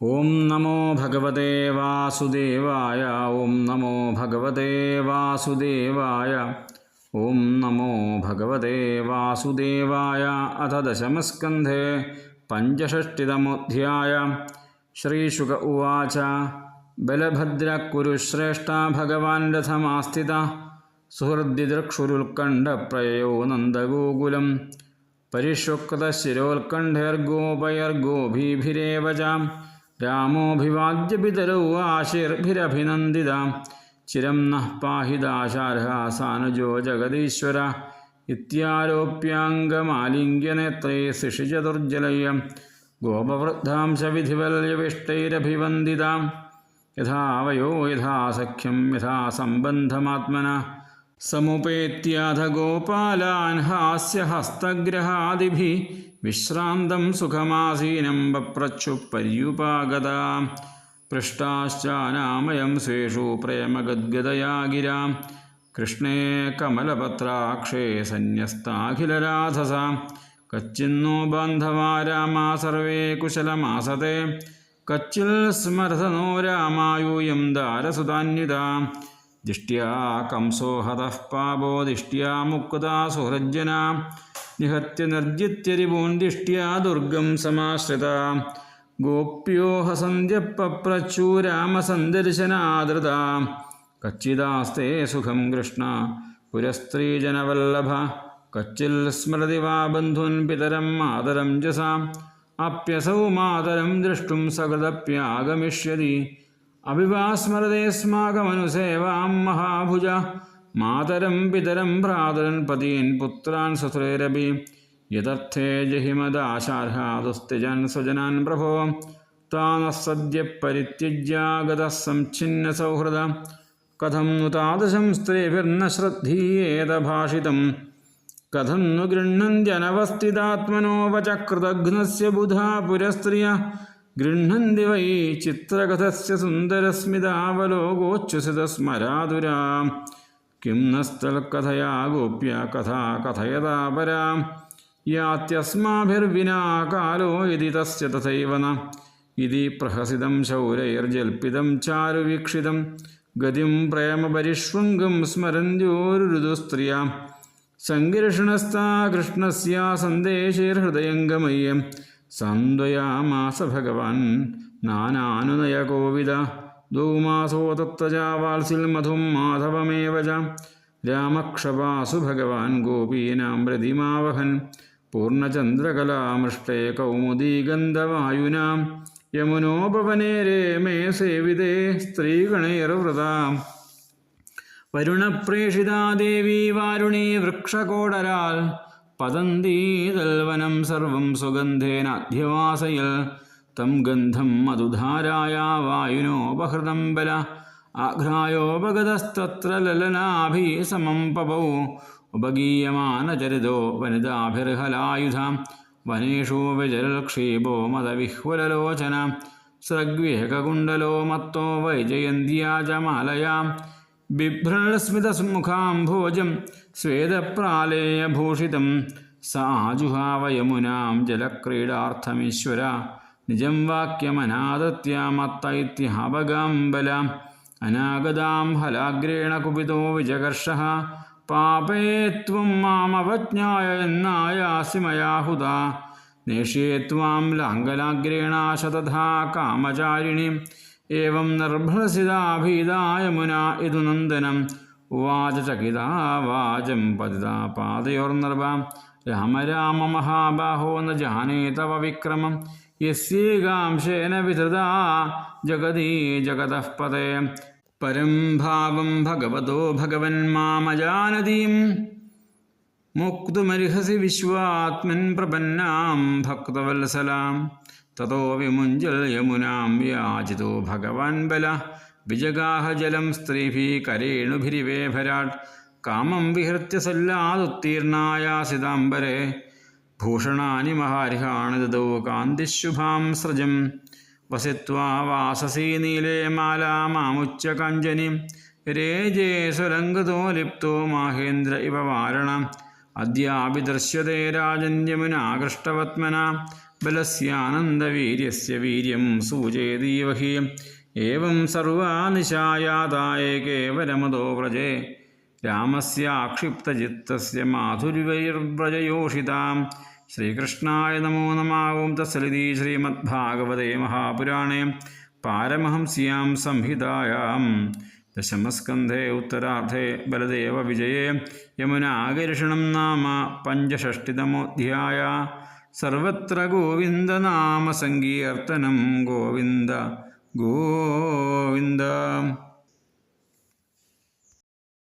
ഓം നമോ ഭഗവതേ വാസുദേവായ ഓം നമോ ഭഗവതേ വാസുദേവായ ഓം നമോ ഭഗവതേ വാസുദേവായ അഥ ദശമസ്കന്ധേ പഞ്ചഷഷ്ടിതമോധ്യായ. ശ്രീശുക ഉവാച ബലഭദ്ര കുരുശ്രേഷ്ഠ ഭഗവാൻ രഥമാസ്ഥിത സുഹൃദ്ദിദൃക്ഷുരുത്കണ്ഠപ്രയയോ നന്ദഗോകുലം പരിഷ്വക്തശിരോത്കണ്ഠൈർഗോപയർഗോഭീഭിരേവ ച രാമോഭിവാദ്യ പിതരൗ ആശിർഭിരഭിനന്ദിത ചിരം നഃ പാഹി ദാശാർഹാസാനുജോ ജഗദീശ്വര. ഇത്യാരോപ്യാംഗമാലിംഗ്യനേത്രേ ശിഷിചതുർജലയ ഗോപവൃദ്ധാംശവിധിവല്യവിഷ്ടൈരഭിവന്ദിതാം. യഥാവയോ യഥാ സഖ്യം യഥാ സംബന്ധമാത്മന സമുപേത്യാഥ ഗോപാലാൻ ഹാസ്യഹസ്തഗ്രഹാദിഭി വിശ്രാന്തം സുഖമാസീനം വപ്രച്ചു പര്യുപാഗത പൃഷ്ടാശ്ചാനാമയം സ്വേഷു പ്രേമഗദ്ഗതയാ ഗിരാം കൃഷ്ണേ കമലപത്രാക്ഷേ സന്യസ്താഖിലരാധസ. കച്ചിന്നോ ബാന്ധവാ രാമാ സർവേ കുശലമാസത്തെ കച്ചിൽ സ്മരതനോ രാമായൂയം ദാരസുതാന്വിത ദിഷ്ട്യാ കംസോ ഹതഃ പാപോ ദിഷ്ട്യാ മുക്താ സുഹൃജ്ജന നിഹത്യ നിർജിത്യരിപൂൻ ദിഷ്ട്യാ ദുർഗം സമാശ്രിത. ഗോപ്യോ ഹസന്ധ്യപ്പപ്രച്ചു രാമസന്ദർശനാദൃത. കച്ചിദാസ്തേ സുഖം കൃഷ്ണ പുരസ്ത്രീജനവല്ലഭ കച്ചിൽ സ്മൃതി വാ ബന്ധുൻ പിതരം മാതരം ജസാം. അപ്യസൗ മാതരം ദ്രഷ്ടും സകൃതപ്യാഗമിഷ്യതി. അഭിവാസ്മരതേസ്മാകമനുസേവാം മഹാഭുജ. മാതരം പിതരം ഭ്രാതരൻ പതീൻ പുത്രാൻ സുത്രേരപി യഥർത്ഥേ ജഹിമദാശാർഹാതുസ്തിജൻ സ്വജനാൻ പ്രഭോ. താനസദ്യ പരിത്യജ്യാഗത സംഛിന്ന സൗഹൃദ. കഥം നു താദൃശം സ്ത്രീഭിർന്ന ശ്രദ്ധീയേത ഭാഷിതം. കഥം നു ഗൃഹ്ണന്ത്യനവസ്ഥിതാത്മനോ വച ബുധാ പുരസ്ത്രിയ. ഗൃഹ്ണന്തി വൈ ചിത്രകഥസ്യ സുന്ദരസ്മിതാവലോകോച്ഛ്വസിതസ്മരാതുരാ. കിം നസ്തൽക്കഥയാ ഗോപ്യ കഥാ കഥയതാ പരാ യാത്യസ്മാഭിർവിനാ കാലോ ഇതി തസ്യ തഥൈവ ന. ഇതി പ്രഹസിതം ശൗരൈർജൽപ്പിതം ചാരുവീക്ഷിതം. ഗതിം പ്രേമപരിഷ്വംഗം സ്മരന്ത്യോരുരുദുസ്ത്രിയ. സങ്കർഷണസ്ഥാ കൃഷ്ണസ്യ സന്ദേശൈർഹൃദയംഗമയ്യം. സന്ധ്വയാമാസ ഭഗവാൻ. നാനാനുനയ കോവിദ. തത്തജാ വാത്സിൽ മധും മാധവമേവ ച രാമക്ഷപാസു ഭഗവാൻ ഗോപീനാം പ്രതിമാവഹൻ. പൂർണചന്ദ്രകലാമൃഷ്ടേ കൗമുദീഗന്ധവായുനാം. യമുനോപവനേരേ രേമേ സേവിതേ സ്ത്രീഗണൈർവൃതാം. വരുണപ്രേഷിതാ ദേവീ വാരുണീ വൃക്ഷകോടരാൽ. പതന്തീതൽവനം സർവം സുഗന്ധേനാധ്യവാസയൽ തം ഗന്ധം മധുധാരായ വായുനോപഹൃതം ബല ആഘ്രായോപഗതസ്തത്ര ലലനാഭി സമം പപൗ ഉപഗീയമാനചരിതോ വനിതാഭിർഹലായുധ വനേഷു വിജലക്ഷേപോ മതവിഹ്വലലോചന സ്രഗ്വേകകുണ്ടലോ മത്തോ ബിഭ്രളസ്മിതമുഖാം ഭോജം സ്വേദപ്രാലേയഭൂഷിതം സാജുഹാവയമുനാം ജലക്രീഡാർത്ഥമീശ്വര. നിജം വാക്യമനാദത്യാമത്തൈത്യഹവഗാംബല. അനാഗതാം ഹലാഗ്രേണ കുപിതോ വിജകർഷ പാപേ ത്വം മാമവജ്ഞായ എന്നായാസി മയാഹുത നേഷ്യേ ത്വാം ലാംഗലാഗ്രേണാശതഥാ കാമചാരിണി. ഏവം നിർഭളസിതാഭീതായ മുന ഇതു നന്ദനം. ഉവാച ചകിതാ വാചം പതിതാ പാതയോർന്നർവാം രാമരാമ രാമ മഹാബാഹോ ന ജാനേ തവ വിക്രമം. യസ്യേകാംശേന വിധൃതാ ജഗതീ ജഗതഃ പതേ. പരം ഭാവം ഭഗവതോ ഭഗവൻ മാമജാനതീം. മോക്തുമർഹസി വിശ്വാത്മൻ പ്രപന്നാം ഭക്തവത്സലാം. തതോ വിമുഞ്ചൽ യമുനാം യാചിതോ ഭഗവാൻ ബല. വിജഗാഹ ജലം സ്ത്രീഭി കരേണുഭിരിവേഭരാട് കാമം വിഹൃത്യ സല്ലാതുത്തീർണായാസിതാംബരെ ഭൂഷണാനി മഹാരിഹാണിതോ കാന്തിശുഭാം സൃജം. വസിത്വാ വാസസീ നീലേ മാലാമാമുച്ച കഞ്ചനി രേജേ സുരംഗതോ ലിപ്തോ മാഹേന്ദ്ര ഇവ വാരണ. അദ്യാപി ദൃശ്യതേ രാജന്യമുനാകൃഷ്ടവത്മന. ബലസ്യാനന്ദവീര്യസ്യ വീര്യം സൂചയതീവ ഹി ഏവം സർവാനിശായാതായേ കേവലമതോ വ്രജേ. രാമസ്യാക്ഷിപ്തചിത്തസ്യ മാധുരിവൈർവ്രജയോഷിതാം. ശ്രീകൃഷ്ണായ നമോ നമാവും. തസ്സലിതി ശ്രീമദ്ഭാഗവതേ മഹാപുരാണേ. പാരമഹംസ്യാം സംഹിതായാം. ദശമസ്കന്ധേ ഉത്തരാർദ്ധേ ബലദേവവിജയേ യമുനാകർഷണം നാമ പഞ്ചഷഷ്ടിതമോധ്യായ. സർവത്ര ഗോവിന്ദനാമസങ്കീർത്തനം ഗോവിന്ദ. ഗോവിന്ദ.